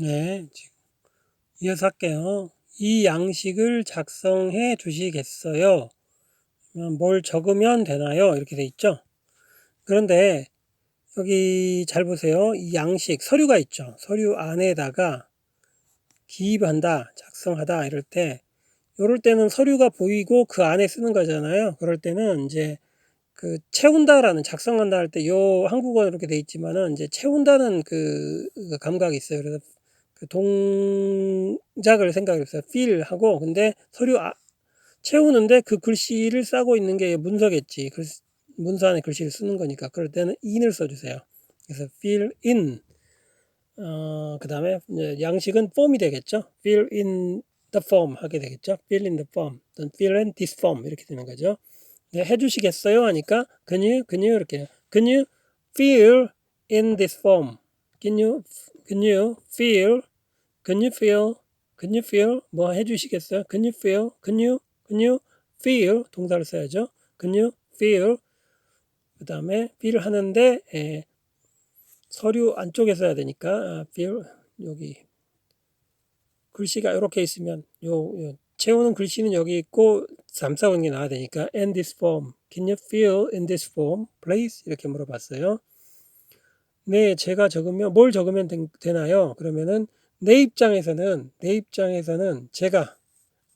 네, 지금 이어서 할게요. 이 양식을 작성해 주시겠어요? 뭘 적으면 되나요? 이렇게 돼 있죠. 그런데 여기 잘 보세요. 이 양식 서류가 있죠. 서류 안에다가 기입한다, 작성하다 이럴 때 이럴 때는 서류가 보이고 그 안에 쓰는 거잖아요. 그럴 때는 이제 그 채운다라는 작성한다 할 때 요 한국어 이렇게 돼 있지만은 이제 채운다는 그, 그 감각이 있어요. 그래서 그 동작을 생각해보세요. feel 하고 근데 서류 아, 채우는데 그 글씨를 싸고 있는 게 문서겠지. 글, 문서 안에 글씨를 쓰는 거니까 그럴 때는 in을 써주세요. 그래서 fill in 어, 그 다음에 양식은 form이 되겠죠. fill in the form 하게 되겠죠. fill in the form, 또는 fill in this form 이렇게 되는 거죠. 네, 해주시겠어요? 하니까 can you, can you 이렇게 can you fill in this form? Can you, can you fill, can you fill, can you fill 뭐 해주시겠어요? Can you fill, can you, can you fill 동사를 써야죠. Can you fill 그 다음에 fill 하는데 에, 서류 안쪽에 써야 되니까 아, fill 여기 글씨가 이렇게 있으면 요, 요 채우는 글씨는 여기 있고 감싸고 게 나와야 되니까 in this form, can you fill in this form, please? 이렇게 물어봤어요. 네, 제가 적으면 뭘 적으면 되, 나요 그러면은 내 입장에서는 내 입장에서는 제가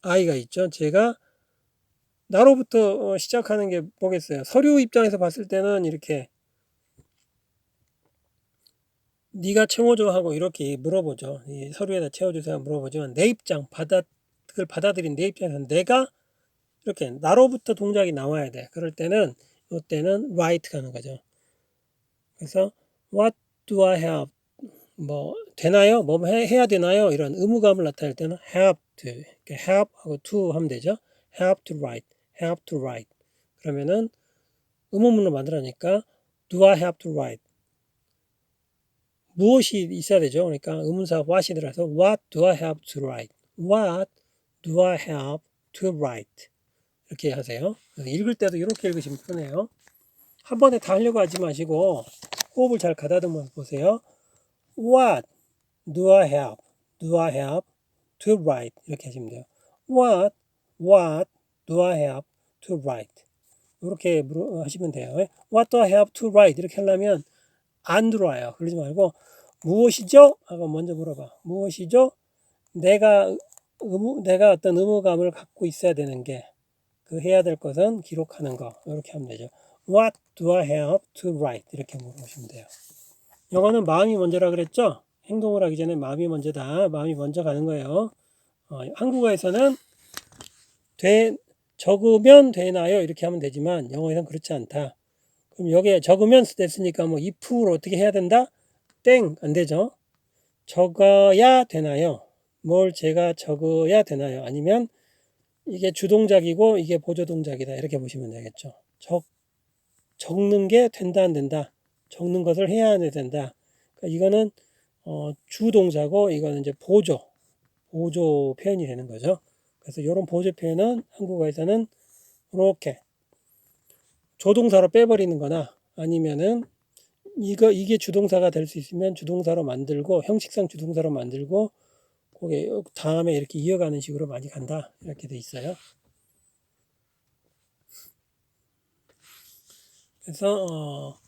아이가 있죠. 제가 나로부터 어, 시작하는 게 뭐겠어요? 서류 입장에서 봤을 때는 이렇게 네가 채워줘 하고 이렇게 물어보죠. 이 서류에다 채워주세요 물어보지만 내 입장 받아 그걸 받아들인 내 입장에서는 내가 이렇게 나로부터 동작이 나와야 돼. 그럴 때는 이때는 write 가는 거죠. 그래서 what do I have 뭐 되나요? 뭐 해, 해야 되나요? 이런 의무감을 나타낼 때는 have to have 하고 to 하면 되죠. have to write, have to write. 그러면은 의문문을 만들어니까 do I have to write? 무엇이 있어야 되죠? 그러니까 의문사 what이 들어서 what do I have to write? What do I have to write? 이렇게 하세요. 읽을 때도 이렇게 읽으시면 편해요. 한 번에 다 하려고 하지 마시고 호흡을 잘 가다듬어 보세요. What do I have? Do I have to write? 이렇게 하시면 돼요. What, what do I have to write? 이렇게 하시면 돼요. What do I have to write? 이렇게 하려면 안 들어와요. 그러지 말고 무엇이죠? 하고 먼저 물어봐. 무엇이죠? 내가 의무, 내가 어떤 의무감을 갖고 있어야 되는 게 그 해야 될 것은 기록하는 거 이렇게 하면 되죠. What do I have to write? 이렇게 물어보시면 돼요. 영어는 마음이 먼저라 그랬죠? 행동을 하기 전에 마음이 먼저다. 마음이 먼저 가는 거예요. 어, 한국어에서는 돼, 적으면 되나요? 이렇게 하면 되지만 영어에서는 그렇지 않다. 그럼 여기에 적으면 됐으니까 뭐 if를 어떻게 해야 된다? 땡! 안 되죠? 적어야 되나요? 뭘 제가 적어야 되나요? 아니면 이게 주동작이고 이게 보조동작이다. 이렇게 보시면 되겠죠. 적, 적는 게 된다, 안 된다. 적는 것을 해야 안 된다. 그러니까 이거는 어, 주동사고 이거는 이제 보조, 보조 표현이 되는 거죠. 그래서 이런 보조 표현은 한국어에서는 이렇게 조동사로 빼버리는 거나 아니면은 이거 이게 주동사가 될 수 있으면 주동사로 만들고 형식상 주동사로 만들고 그게 다음에 이렇게 이어가는 식으로 많이 간다 이렇게 돼 있어요. 그래서 어,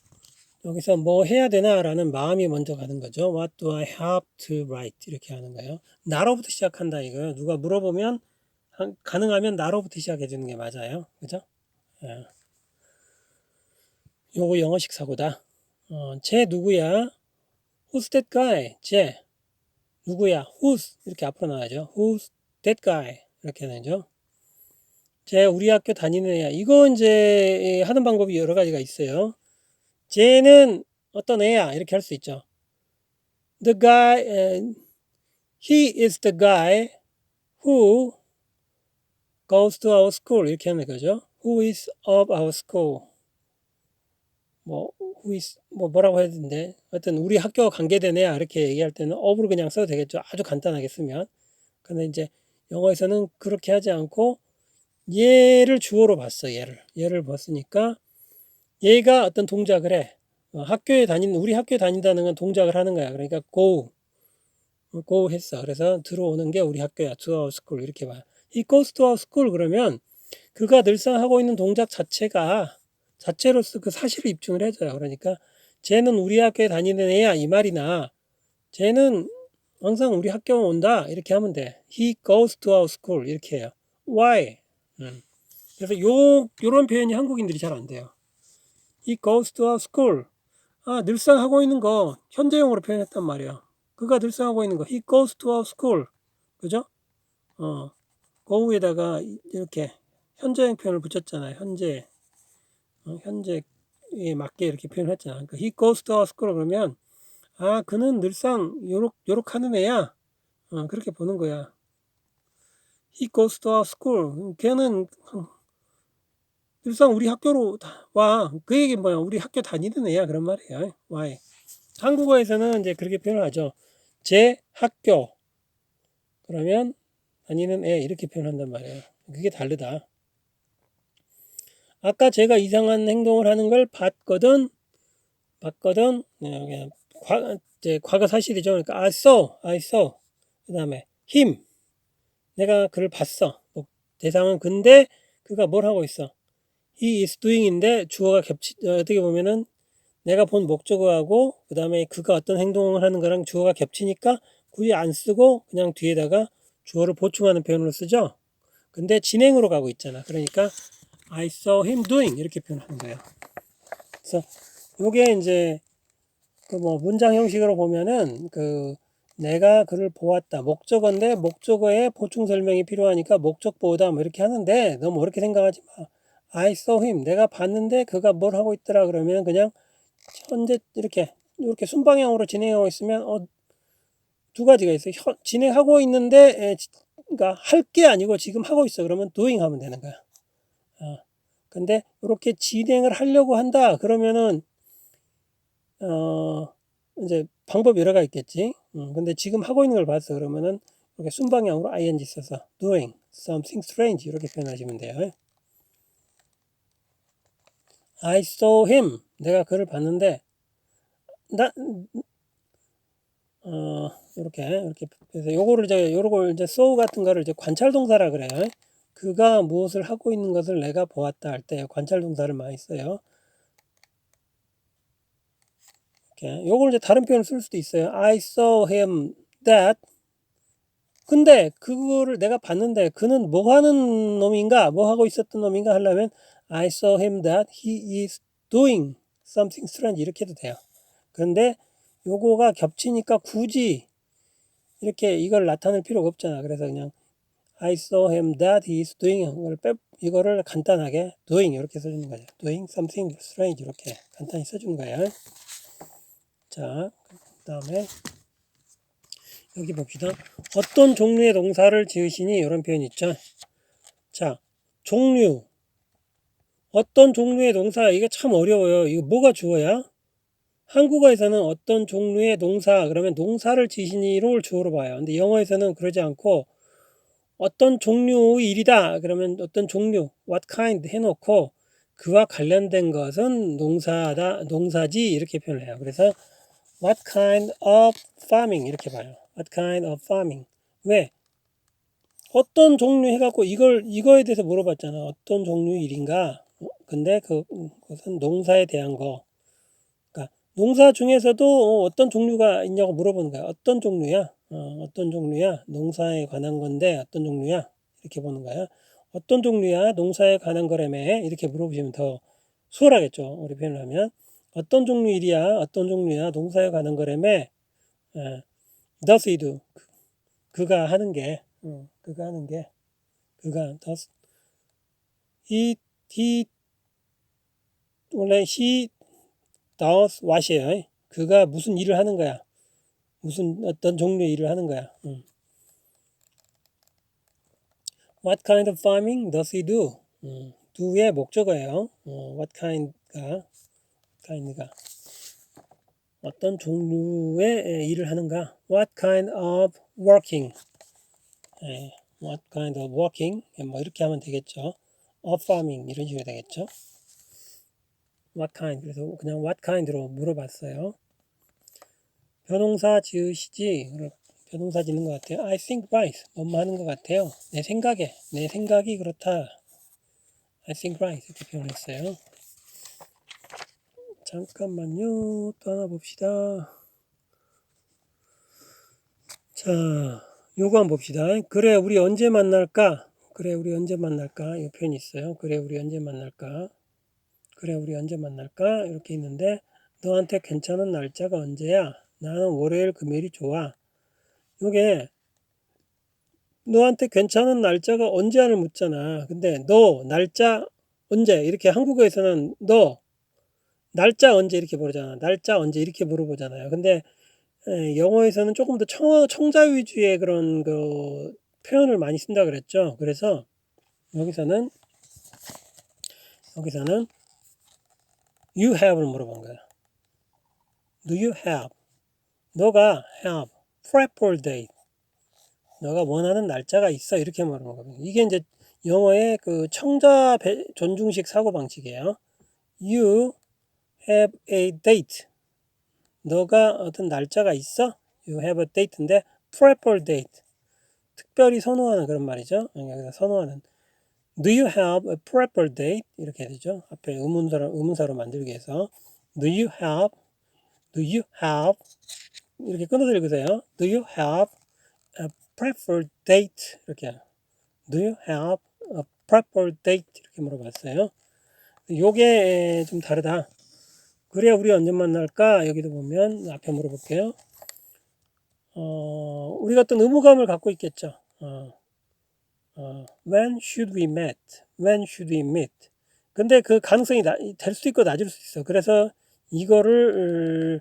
여기서 뭐 해야 되나라는 마음이 먼저 가는 거죠. What do I have to write 이렇게 하는 거예요. 나로부터 시작한다 이거요. 누가 물어보면 가능하면 나로부터 시작해 주는 게 맞아요. 그죠? 예. 요거 영어식 사고다. 어, 쟤 누구야? Who's that guy? 쟤 누구야? Who's 이렇게 앞으로 나와야죠. Who's that guy? 이렇게 되죠. 쟤 우리 학교 다니는 애야. 이거 이제 하는 방법이 여러 가지가 있어요. 쟤는 어떤 애야? 이렇게 할 수 있죠. The guy, uh, he is the guy who goes to our school. 이렇게 하는 거죠. Who is of our school. 뭐, 뭐 뭐라고 해야 되는데 하여튼 우리 학교와 관계된 애야 이렇게 얘기할 때는 업으로 그냥 써도 되겠죠 아주 간단하게 쓰면 근데 이제 영어에서는 그렇게 하지 않고 얘를 주어로 봤어 얘를 얘를 봤으니까 얘가 어떤 동작을 해 어, 학교에 다니는 우리 학교에 다닌다는 건 동작을 하는 거야 그러니까 go go 했어. 그래서 들어오는 게 우리 학교야. to our school 이렇게 봐. he goes to our school 그러면 그가 늘상 하고 있는 동작 자체가 자체로서 그 사실을 입증을 해줘요. 그러니까 쟤는 우리 학교에 다니는 애야 이 말이나 쟤는 항상 우리 학교 온다 이렇게 하면 돼. He goes to our school 이렇게 해요. Why? 음. 그래서 요 요런 표현이 한국인들이 잘 안 돼요. He goes to our school. 아 늘상 하고 있는 거 현재용으로 표현했단 말이야. 그가 늘상 하고 있는 거 He goes to our school. 그죠? 어 go에다가 이렇게 현재형 표현을 붙였잖아요. 현재 어, 현재에 맞게 이렇게 표현했잖아. 그러니까 he goes to our school 그러면 아 그는 늘상 요렇 요렇게 하는 애야. 어, 그렇게 보는 거야. He goes to our school. 걔는 늘상 우리 학교로 다- 와. 그 얘기 뭐야? 우리 학교 다니는 애야. 그런 말이야. Why? 한국어에서는 이제 그렇게 표현을 하죠. 제 학교. 그러면 다니는 애 이렇게 표현한단 말이에요. 그게 다르다. 아까 제가 이상한 행동을 하는 걸 봤거든. 봤거든. 네, 그냥 과, 이제 과거 사실이죠. 그러니까 I saw, I saw. 그 다음에 him. 내가 그를 봤어. 뭐, 대상은 근데 그가 뭘 하고 있어? He is doing인데 주어가 겹치 어, 어떻게 보면은 내가 본 목적어하고 그 다음에 그가 어떤 행동을 하는 거랑 주어가 겹치니까 굳이 안 쓰고 그냥 뒤에다가 주어를 보충하는 표현으로 쓰죠. 근데 진행으로 가고 있잖아. 그러니까 I saw him doing 이렇게 표현하는 거예요. 그래서 요게 이제 그 뭐 문장 형식으로 보면은 그 내가 그를 보았다 목적어인데 목적어에 보충 설명이 필요하니까 목적 보다 뭐 이렇게 하는데 너무 어렵게 생각하지 마. I saw him 내가 봤는데 그가 뭘 하고 있더라 그러면 그냥 현재 이렇게 이렇게 순방향으로 진행하고 있으면 어, 두 가지가 있어요. 현, 진행하고 있는데 에, 지- 그러니까 할 게 아니고 지금 하고 있어 그러면 doing 하면 되는 거야. 어. 근데 이렇게 진행을 하려고 한다 그러면은 어 이제 방법 여러 가 있겠지. 음, 근데 지금 하고 있는 걸 봤어 그러면은 이렇게 순방향으로 ing 써서 doing something strange 이렇게 표현하시면 돼요. I saw him 내가 그를 봤는데 나 어, 이렇게, 이렇게, 그래서 요거를 이제, 요걸 이제 saw 같은 거를 이제 관찰 동사라 그래요. 그가 무엇을 하고 있는 것을 내가 보았다 할 때 관찰 동사를 많이 써요. 이렇게. 요걸 이제 다른 표현을 쓸 수도 있어요. I saw him that. 근데 그거를 내가 봤는데 그는 뭐 하는 놈인가? 뭐 하고 있었던 놈인가 하려면 I saw him that he is doing something strange 이렇게 해도 돼요. 그런데 요거가 겹치니까 굳이 이렇게 이걸 나타낼 필요가 없잖아. 그래서 그냥 I saw him that he is doing 이걸 빼, 이거를 간단하게 doing 이렇게 써주는 거죠. doing something strange 이렇게 간단히 써주는 거예요. 자, 그 다음에 여기 봅시다. 어떤 종류의 동사를 지으시니 이런 표현 있죠. 자, 종류. 어떤 종류의 동사 이게 참 어려워요. 이거 뭐가 주어야? 한국어에서는 어떤 종류의 동사 그러면 동사를 지시니를 주어로 봐요. 근데 영어에서는 그러지 않고 어떤 종류의 일이다 그러면 어떤 종류 what kind 해놓고 그와 관련된 것은 농사다 농사지 이렇게 표현을 해요. 그래서 what kind of farming 이렇게 봐요. what kind of farming 왜 어떤 종류 해갖고 이걸 이거에 대해서 물어봤잖아. 어떤 종류 일인가? 어, 근데 그 그것은 농사에 대한 거. 그러니까 농사 중에서도 어, 어떤 종류가 있냐고 물어보는 거야. 어떤 종류야? 어, 어떤 종류야? 농사에 관한 건데 어떤 종류야? 이렇게 보는 거야. 어떤 종류야? 농사에 관한 거라며? 이렇게 물어보시면 더 수월하겠죠. 우리 표현을 하면. 어떤 종류 일이야? 어떤 종류야? 농사에 관한 거라며? 예. does he do? 그- 그가 하는 게, 어, 그가 하는 게, 그가 does he he 원래 he does what이에요. 그가 무슨 일을 하는 거야? 무슨 어떤 종류의 일을 하는 거야? 음. What kind of farming does he do? 음, do의 목적어예요. 어, what kind가 kind가 어떤 종류의 에, 일을 하는가? What kind of working? 예, what kind of working? 예, 뭐 이렇게 하면 되겠죠. of farming 이런 식으로 되겠죠. What kind? 그래서 그냥 what kind로 물어봤어요. 변홍사 지으시지? 조동사 짓는 것 같아요. I think right. 뭐뭐 하는 것 같아요. 내 생각에. 내 생각이 그렇다. I think right. 이렇게 표현했어요. 잠깐만요. 또 하나 봅시다. 자, 요거 한번 봅시다. 그래, 우리 언제 만날까? 그래, 우리 언제 만날까? 이 표현이 있어요. 그래, 우리 언제 만날까? 그래, 우리 언제 만날까? 이렇게 있는데, 너한테 괜찮은 날짜가 언제야? 나는 월요일, 금요일이 좋아. 요게, 너한테 괜찮은 날짜가 언제야를 묻잖아. 근데 너, 날짜, 언제? 이렇게 한국어에서는 너, 날짜 언제 이렇게 물어잖아. 날짜 언제 이렇게 물어보잖아요. 근데 에, 영어에서는 조금 더 청, 청자 위주의 그런 그 표현을 많이 쓴다 그랬죠. 그래서 여기서는 여기서는 you have를 물어본 거야. Do you have? 너가 have preferred date. 너가 원하는 날짜가 있어 이렇게 말하는 거거든요. 이게 이제 영어의 그 청자 배, 존중식 사고 방식이에요. You have a date. 너가 어떤 날짜가 있어? You have a date인데 preferred date. 특별히 선호하는 그런 말이죠. 여기서 선호하는 Do you have a preferred date? 이렇게 되죠. 앞에 의문사로, 의문사로 만들기 위해서 Do you have? Do you have? 이렇게 끊어서 읽으세요. Do you have a preferred date? 이렇게 Do you have a preferred date? 이렇게 물어봤어요. 요게 좀 다르다. 그래 우리 언제 만날까? 여기도 보면 앞에 물어볼게요. 어, 우리가 어떤 의무감을 갖고 있겠죠. 어, 어, when should we meet? When should we meet? 근데 그 가능성이 될수 있고 낮을 수 있어. 그래서 이거를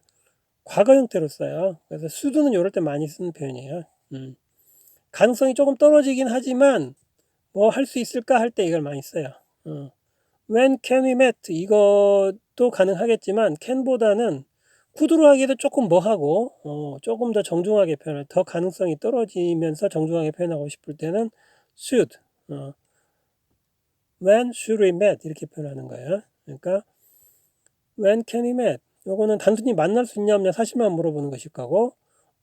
과거 형태로 써요. 그래서 수두는 이럴 때 많이 쓰는 표현이에요. 음. 가능성이 조금 떨어지긴 하지만 뭐 할 수 있을까 할 때 이걸 많이 써요. 어. When can we meet? 이것도 가능하겠지만 can보다는 could로 하기도 조금 뭐하고 어, 조금 더 정중하게 표현할 더 가능성이 떨어지면서 정중하게 표현하고 싶을 때는 should 어, when should we meet 이렇게 표현하는 거예요. 그러니까 when can we meet 요거는 단순히 만날 수 있냐 없냐 사실만 물어보는 것일 거고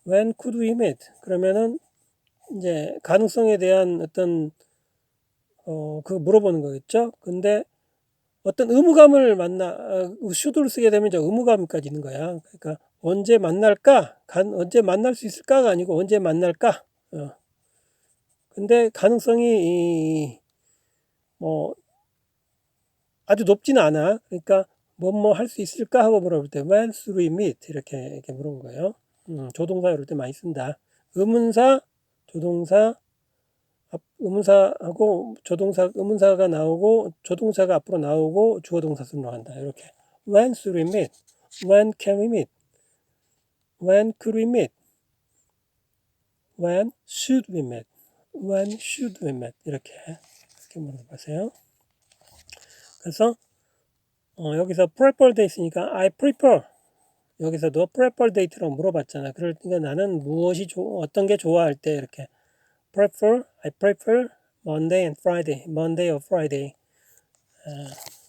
when could we meet 그러면은 이제 가능성에 대한 어떤 어, 그 물어보는 거겠죠. 근데 어떤 의무감을 만나 어, should를 쓰게 되면 이제 의무감까지 있는 거야. 그러니까 언제 만날까? 간, 언제 만날 수 있을까가 아니고 언제 만날까? 어. 근데 가능성이 뭐 아주 높지는 않아. 그러니까 뭐뭐 할 수 있을까 하고 물어볼 때 when we meet 이렇게 이렇게 물어본 거예요. 음, 조동사 이럴 때 많이 쓴다. 의문사, 조동사, 의문사하고 조동사 의문사가 나오고 조동사가 앞으로 나오고 주어 동사 순으로 한다. 이렇게 when should we meet? when can we meet? when could we meet? when should we meet? When should we meet? 이렇게 이렇게 물어보세요. 그래서 어, 여기서 prefer 돼 있으니까 I prefer 여기서도 prefer date라고 물어봤잖아. 그러니까 나는 무엇이 조, 어떤 게 좋아할 때 이렇게 prefer, I prefer Monday and Friday, Monday or Friday. 어,